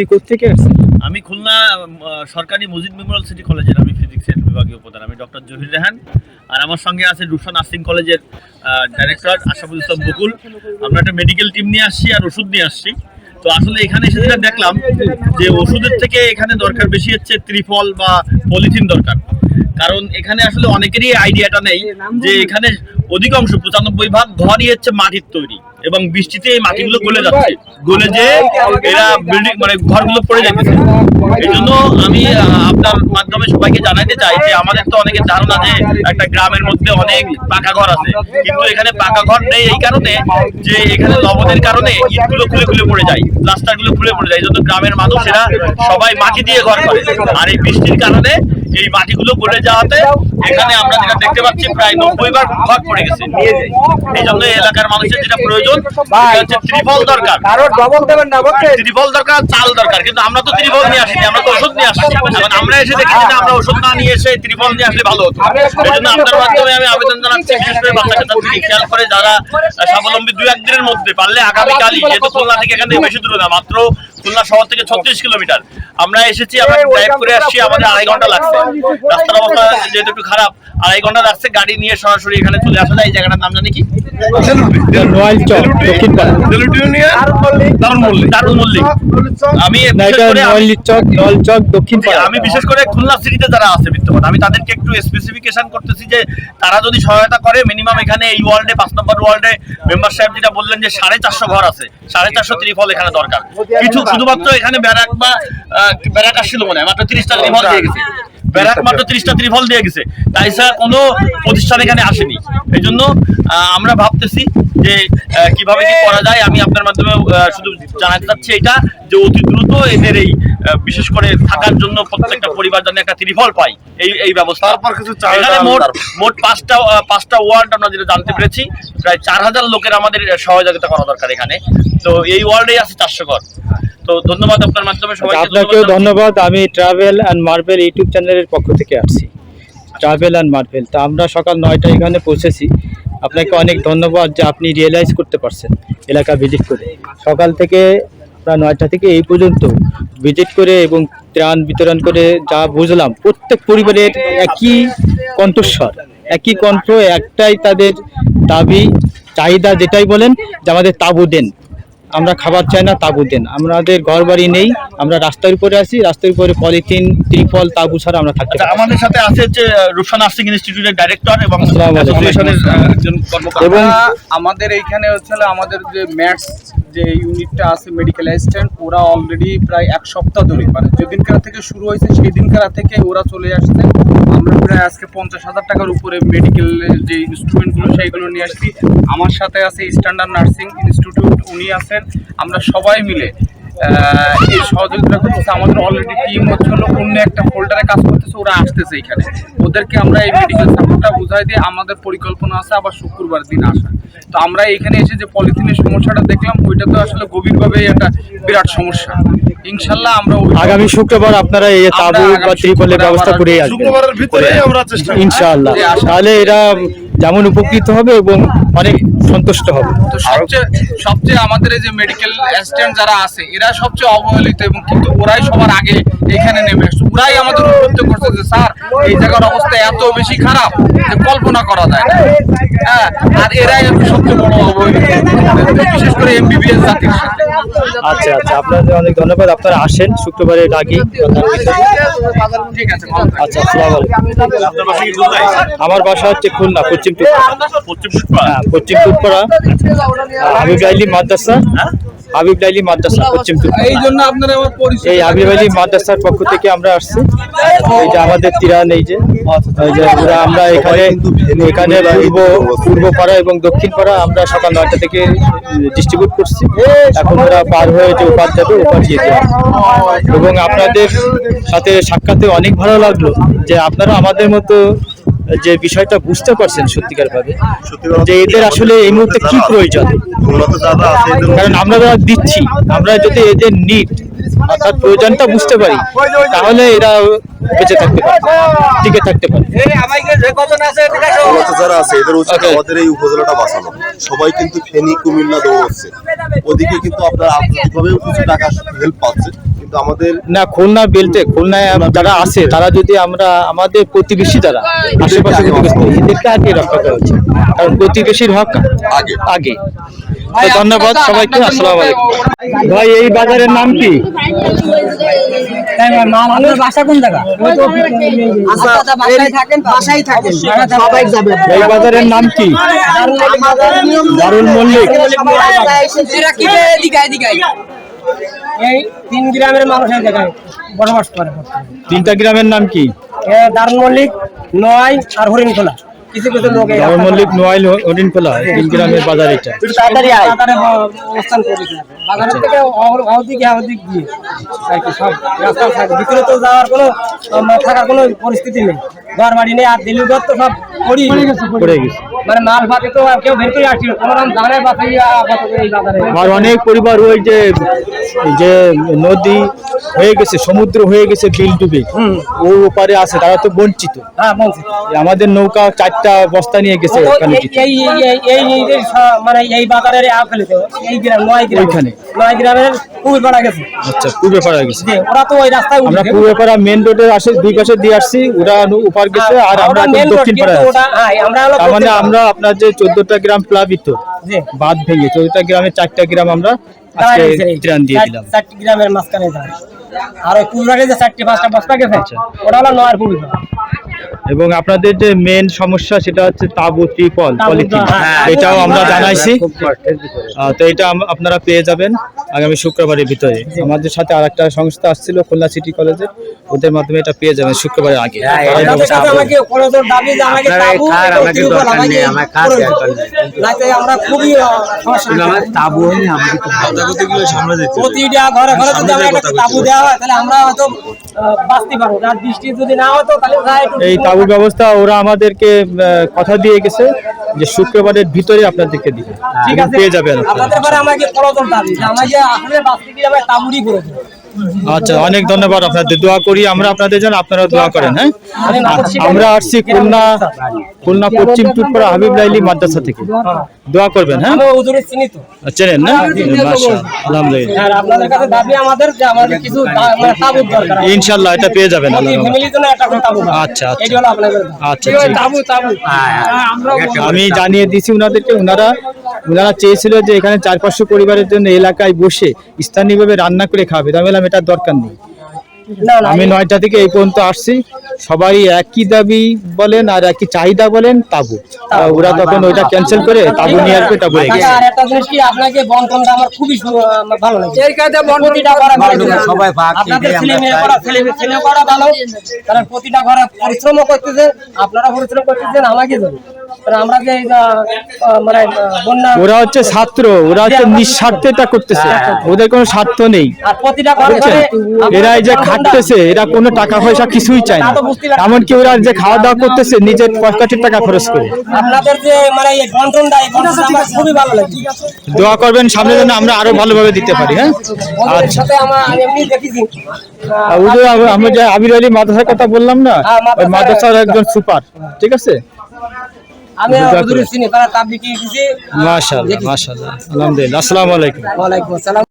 আপনি কোথেকে আসছেন? আমি খুলনা সরকারি মুজিদ মেমোরিয়াল সিটি কলেজের, আমি ফিজিক্সের বিভাগীয় প্রধান, আমি ডক্টর জহির রেহান। আর আমার সঙ্গে আছে রুশন নার্সিং কলেজের ডাইরেক্টর আশাফুল ইসলাম বকুল। আমরা একটা মেডিকেল টিম নিয়ে আসছি আর ওষুধ নিয়ে আসছি। তো আসলে এখানে এসে যেটা দেখলাম, যে ওষুধের থেকে এখানে দরকার বেশি হচ্ছে ত্রিফল বা পলিথিন দরকার। কারণ এখানে আসলে অনেকেরই আইডিয়াটা নেই যে এখানে অধিকাংশ, পঁচানব্বই ভাগ ঘরই হচ্ছে মাটির তৈরি। এবং বৃষ্টিতে এই মাটিগুলো গলে যাচ্ছে। গলে যে এরা বিল্ডিং মানে ঘরগুলো পড়ে যাচ্ছে। এই জন্য আমি আপনার মাধ্যমে সবাইকে জানাতে চাই যে আমাদের তো অনেকের ধারণা যে একটা গ্রামের মধ্যে অনেক পাকা ঘর আছে। কিন্তু এখানে পাকা ঘর নেই এই কারণে যে এখানে লবণের কারণে ইটগুলো খুলে খুলে পড়ে যায় প্লাস্টারগুলো খুলে পড়ে যায়। এই জন্য গ্রামের মানুষেরা সবাই মাটি দিয়ে ঘর করে। আর এই বৃষ্টির কারণে এই মাটিগুলো গলে যাওয়াতে এখানে আমরা যেটা দেখতে পাচ্ছি প্রায় নব্বই বার ঘর পড়ে গেছে। এই জন্য এলাকার মানুষের যেটা প্রয়োজন হচ্ছে ত্রিফল দরকার। ত্রিফল দরকার চাল দরকার কিন্তু আমরা তো ত্রিফল নিয়ে আসিনি আমরা তো ওষুধ নিয়ে আসছি এখন আমরা এসে দেখেছি যে আমরা ওষুধ না নিয়ে এসে ত্রিফল নিয়ে আসলে ভালো হতো। এই জন্য আপনার মাধ্যমে আমি আবেদন জানাচ্ছি বিশেষ করে বাচ্চা কাচ্চা দিকে খেয়াল করে যারা স্বাবলম্বী দুই একদিনের মধ্যে পারলে আগামীকালই যেহেতু খুলনা থেকে এখানে বেশি দূরে না মাত্র খুলনা শহর থেকে ছত্রিশ কিলোমিটার। আমরা এসেছি আমরা ড্রাইভ করে আসছি আমাদের আড়াই ঘণ্টা লাগছে। রাস্তার অবস্থা যেহেতু একটু খারাপ আড়াই ঘণ্টা লাগছে গাড়ি নিয়ে সরাসরি এখানে চলে আসা যায়। এই জায়গাটার নাম জানি কি? আমি বিশেষ করে আমি- নোয়াল চক নোয়াল চক দক্ষিণ জি, পাড়া। আমি বিশেষ করে খুলনা সিটিতে যারা আছে বিদ্যমান আমি তাদেরকে একটু স্পেসিফিকেশন করতেছি যে তারা যদি সহায়তা করে মিনিমাম এখানে এই ওয়ার্ল্ডে পাঁচ নম্বর ওয়ার্ল্ডে মেম্বার সাহেব যেটা বললেন যে সাড়ে চারশো ঘর আছে সাড়ে চারশো ত্রিফল এখানে দরকার। কিছু শুধুমাত্র এখানে ব্যারাক বা ব্যারাক আসছিল মনে হয় মাত্র তিরিশটা ত্রিফল দিয়ে গেছে। ব্যারাক মাত্র তিরিশটা ত্রিফল দিয়ে গেছে। তাই স্যার কোনো প্রতিষ্ঠান এখানে আসেনি। এই জন্য আমরা ভাবতেছি যে কীভাবে কি করা যায়। আমি আপনার মাধ্যমে শুধু জানাতে চাচ্ছি এটা যে অতি দ্রুত এদের এই বিশেষ করে থাকার জন্য প্রত্যেকটা পরিবার যেন একটা ত্রিফল পাই এই এই ব্যবস্থা। তারপর কিছু এখানে মোট মোট পাঁচটা পাঁচটা ওয়ার্ড আমরা যেটা জানতে পেরেছি প্রায় চার হাজার লোকের আমাদের সহযোগিতা করা দরকার এখানে। তো এই ওয়ার্ল্ডেই আছে চারশো ঘর। তো ধন্যবাদ আপনার মাধ্যমে সবাইকে আচ্ছা, আপনাকেও ধন্যবাদ আমি ট্রাভেল অ্যান্ড মার্বেল ইউটিউব চ্যানেলের পক্ষ থেকে আসছি। ট্রাভেল অ্যান্ড মার্বেল তা আমরা সকাল নয়টায় এখানে পৌঁছেছি। আপনাকে অনেক ধন্যবাদ যে আপনি রিয়েলাইজ করতে পারছেন এলাকা ভিজিট করে। সকাল থেকে প্রায় নয়টা থেকে এই পর্যন্ত ভিজিট করে এবং ত্রাণ বিতরণ করে যা বুঝলাম প্রত্যেক পরিবারের একই কণ্ঠস্বর একই কণ্ঠ একটাই তাদের দাবি চাহিদা যেটাই বলেন যে আমাদের তাবু দেন। আমরা খাবার চাই না তাবু দেন। আমাদের ঘর বাড়ি নেই আমরা রাস্তার উপরে আছি রাস্তার উপরে পলিথিন ত্রিফল তাবু ছাড়া আমরা থাকতে আচ্ছা না। আমাদের সাথে আছে যে রূপসা নার্সিং ইনস্টিটিউটের ডাইরেক্টর এবং এবং আমাদের এইখানে হচ্ছে আমাদের যে ম্যাটস যে ইউনিটটা আছে মেডিকেল অ্যাসিস্ট্যান্ট ওরা অলরেডি প্রায় এক সপ্তাহ ধরে মানে যেদিনকার থেকে শুরু হয়েছে সেই দিনকার থেকে ওরা চলে আসছে। আমরা প্রায় আজকে পঞ্চাশ হাজার টাকার উপরে মেডিকেল যে ইনস্ট্রুমেন্টগুলো সেইগুলো নিয়ে আসছি। আমার সাথে আছে স্ট্যান্ডার্ড নার্সিং ইনস্টিটিউট উনি আছেন। আমরা সবাই মিলে এই সহযোগিতা করতেছে। আমাদের অলরেডি টিম হচ্ছে হলো অন্য একটা ফোল্ডারে কাজ করতেছে ওরা আসতেছে এখানে। ওদেরকে আমরা এই মেডিকেল সাপোর্টটা বুঝাই দিয়ে আমাদের পরিকল্পনা আছে আবার শুক্রবার দিন আসা। তো আমরা এখানে এসে যে পলিথিনের সমস্যাটা দেখলাম ওইটা তো আসলে গভীরভাবে একটা বিরাট সমস্যা। ইনশাল্লাহ আমরা আগামী শুক্রবার আপনারা এই তাবু বা ত্রিপলের ব্যবস্থা করেই আসবেন। শুক্রবারের ভিতরেই আমরা চেষ্টা ইনশাআল্লাহ। তাহলে এরা যেমন উপকৃত হবে এবং অনেক সন্তুষ্ট হবে। তো সবচেয়ে সবচেয়ে আমাদের এই যে মেডিকেল অ্যাসিস্ট্যান্ট যারা আছে এরা সবচেয়ে অবহেলিত এবং কিন্তু ওরাই সবার আগে এখানে নেমে আসছে। ওরাই আমাদের উদ্বুদ্ধ করছে যে স্যার এই জায়গার অবস্থা এত বেশি খারাপ যে কল্পনা করা যায় না। হ্যাঁ আর এরাই হচ্ছে সবচেয়ে বড় অবহেলিত। বিশেষ করে এমবিবিএস জাতির সাথে। আচ্ছা আচ্ছা আপনাদের অনেক ধন্যবাদ। আপনারা আসেন ঠিক আছে আচ্ছা আসসালামু? আমার বাসা হচ্ছে খুলনা পশ্চিম টুকরা। পশ্চিম টুকরা? হ্যাঁ পশ্চিম টুকরা। হাবিব লাইলি মাদ্রাসা? হাবিব লাইলি মাদ্রাসা পশ্চিম এই জন্য আপনারা আমার পরিচয় এই হাবিব আলী মাদ্রাসার পক্ষ থেকে আমরা আসছি। এই যে আমাদের তিরান এই যে আমরা এখানে এখানে পূর্ব পূর্ব পাড়া এবং দক্ষিণ পাড়া আমরা সকাল নয়টা থেকে ডিস্ট্রিবিউট করছি। এখন ওরা পার হয়ে যে উপার যাবে উপার যেতে এবং আপনাদের সাথে সাক্ষাতে অনেক ভালো লাগল যে আপনারা আমাদের মতো যে বিষয়টা বুঝতে পারছেন সত্যিকার ভাবে যে এদের আসলে এই মুহূর্তে কি প্রয়োজন? কারণ আমরা দিচ্ছি আমরা যদি এদের নিড অর্থাৎ প্রয়োজনটা বুঝতে পারি। তাহলে এরা বেঁচে থাকতে পারে টিকে থাকতে পারে। যারা আছে এদের উচিত আমাদের এই উপজেলাটা বাঁচানো। সবাই কিন্তু ফেনী কুমিল্লা দৌড়চ্ছে। ওদিকে কিন্তু আপনার আর্থিকভাবে কিছু টাকা হেল্প পাচ্ছে আমাদের না খুলনা বেল্টে খুলনায় যারা আছে তারা যদি আমরা আমাদের প্রতিবেশী যারা আশেপাশে এদেরকে আগে রক্ষা করা উচিত। কারণ প্রতিবেশীর হক আগে। আগে। ধন্যবাদ সবাইকে আসসালামু আলাইকুম। ভাই এই বাজারের নাম কি? এই বাজারের নাম কি? দারুল মল্লিক। এই তিন গ্রামের মানুষের জায়গায় বসবাস করে। তিনটা গ্রামের নাম কি? দারুণ মল্লিক নয় আর হরিণখোলা। কিছু কিছু লোক মল্লিক নোয়াইল হরিণখোলা তিন গ্রামের বাজার এটা। তাড়াতাড়ি আয়। অবস্থান করে বাজারের থেকে অদিকে ওদিক দিয়ে। আর কি সব রাস্তা থাকে। ভিতরে তো যাওয়ার কোনো থাকার কোনো পরিস্থিতি নেই। ঘর বাড়ি নেই আর দিল্লি ঘর তো সব পড়ি পড়ে গেছে। মানে মাল ফাতে তো কেউ বের আসছিল কোনো রকম বাসাই এই বাজারে। আর অনেক পরিবার ওই যে যে নদী হয়ে গেছে সমুদ্র হয়ে গেছে বিল ডুবে। ও ওপারে আছে তারা তো বঞ্চিত। হ্যাঁ আমাদের নৌকা চারটা বস্তা নিয়ে গেছে এই- এই মানে এই বাজারের আপেল এই গ্রাম নয় গ্রাম। ওইখানে। নয় গ্রামের কুমির পাড়া গেছে। আচ্ছা পূর্বে পাড়া গেছে ওরা তো ওই রাস্তায় আমরা পূর্বে পাড়া মেন রোডে আসে দুই পাশে দিয়ে আসছি ওরা উপার গেছে আর আমরা এখন main road, দক্ষিণ কিন্তু পাড়ায় আছি। ওটা আমরা আমরা আপনার যে চোদ্দটা গ্রাম প্লাবিত বাদ ভেঙে চোদ্দটা গ্রামে চারটা গ্রাম আমরা আজকে দাঁড়িয়েছে এই ত্রাণ দিয়ে দিলাম। চারটি গ্রামের মাঝখানে আর ওই কুমড়াকে যে চারটি পাঁচটা বস্তা গেছে আচ্ছা। ওটা হলো এবং আপনাদের যে মেন সমস্যা সেটা হচ্ছে তাবু ত্রিপল পলিথিন। হ্যাঁ। এটাও আমরা হ্যাঁ, জানাইছি। তো এটা আপনারা পেয়ে যাবেন। আগামী শুক্রবারের ভিতরে। আমাদের সাথে আরেকটা সংস্থা আসছিল খুলনা সিটি কলেজে। ওদের মাধ্যমে এটা পেয়ে যাবেন শুক্রবারের আগে। একটা হয় আর একটু- এই তাবু ব্যবস্থা ওরা আমাদেরকে কথা দিয়ে গেছে যে শুক্রবারের ভিতরে আপনাদেরকে দিবে। ঠিক আছে পেয়ে যাবেন আপনারা। আপনাদের পরে আমাকে আচ্ছা অনেক ধন্যবাদ আপনাদের দোয়া করি আমরা আপনাদের জন্য আপনারা দোয়া করেন হ্যাঁ? শিখাই। আমরা আসছি খুলনা খুলনা পশ্চিম টুটপাড়া হাবিব লাইলি মাদ্রাসা থেকে। দোয়া করবেন হ্যাঁ? চেনেন না? আলহামদুলিল্লাহ। আর আপনাদের কাছে দাবি আমাদের যে আমাদের কিছু তা- মানে। ইনশাল্লাহ এটা পেয়ে যাবেন। আচ্ছা, আচ্ছা। আচ্ছা, হ্যাঁ, বলব। আমি জানিয়ে দিছি উনাদেরকে উনারা উনারা চেয়েছিল যে এখানে চার পাঁচশো পরিবারের জন্য এলাকায় বসে স্থানীয়ভাবে রান্না করে খাবে। আমি বললাম এটার দরকার নেই। না না আমি নয়টা থেকে এই পর্যন্ত আসছি। সবাই একই দাবি বলেন আর একই চাহিদা বলেন তাবু। তা ওরা তখন ওইটা ক্যান্সেল করে তাবু নিয়ে আসবে আচ্ছা, কি আপনাকে বন্টনটা আমার খুবই ভালো লাগে। এই কাজে প্রতিটা ঘরে ঘরে সবাই আপনাদের ছেলে মেয়ে করা ছেলে মেয়ে করা ভালো। কারণ প্রতিটা ঘরে পরিশ্রম করতেছে আপনারা পরিশ্রম করতেছেন আমাকে আমরা যে এই মানে বন্যা ওরা হচ্ছে ছাত্র ওরা হচ্ছে নিঃস্বার্থে এটা করতেছে। ওদের কোনো স্বার্থ নেই। এরা এই যে খাটতেছে এরা কোনো টাকা পয়সা কিছুই চায় না। এমনকি ওরা যে খাওয়া দাওয়া করতেছে নিজের পকেটের টাকা খরচ করে। আপনাদের যে মানে এই বন্টনটা এই বন্টনটা আমার খুবই ভালো লাগে। দোয়া করবেন সামনে যেন আমরা আরও ভালোভাবে দিতে পারি হ্যাঁ? আমার আমি আমরা আলী মাদ্রাসার কথা বললাম না? হ্যাঁ, ওই মাদ্রাসার একজন সুপার ঠিক আছে? আমি করে। চিনি তারা তাবলিগ দিয়েছি মাশাআল্লাহ মাশাআল্লাহ আলহামদুলিল্লাহ আসসালামু আলাইকুম। ওয়া আলাইকুম আসসালাম।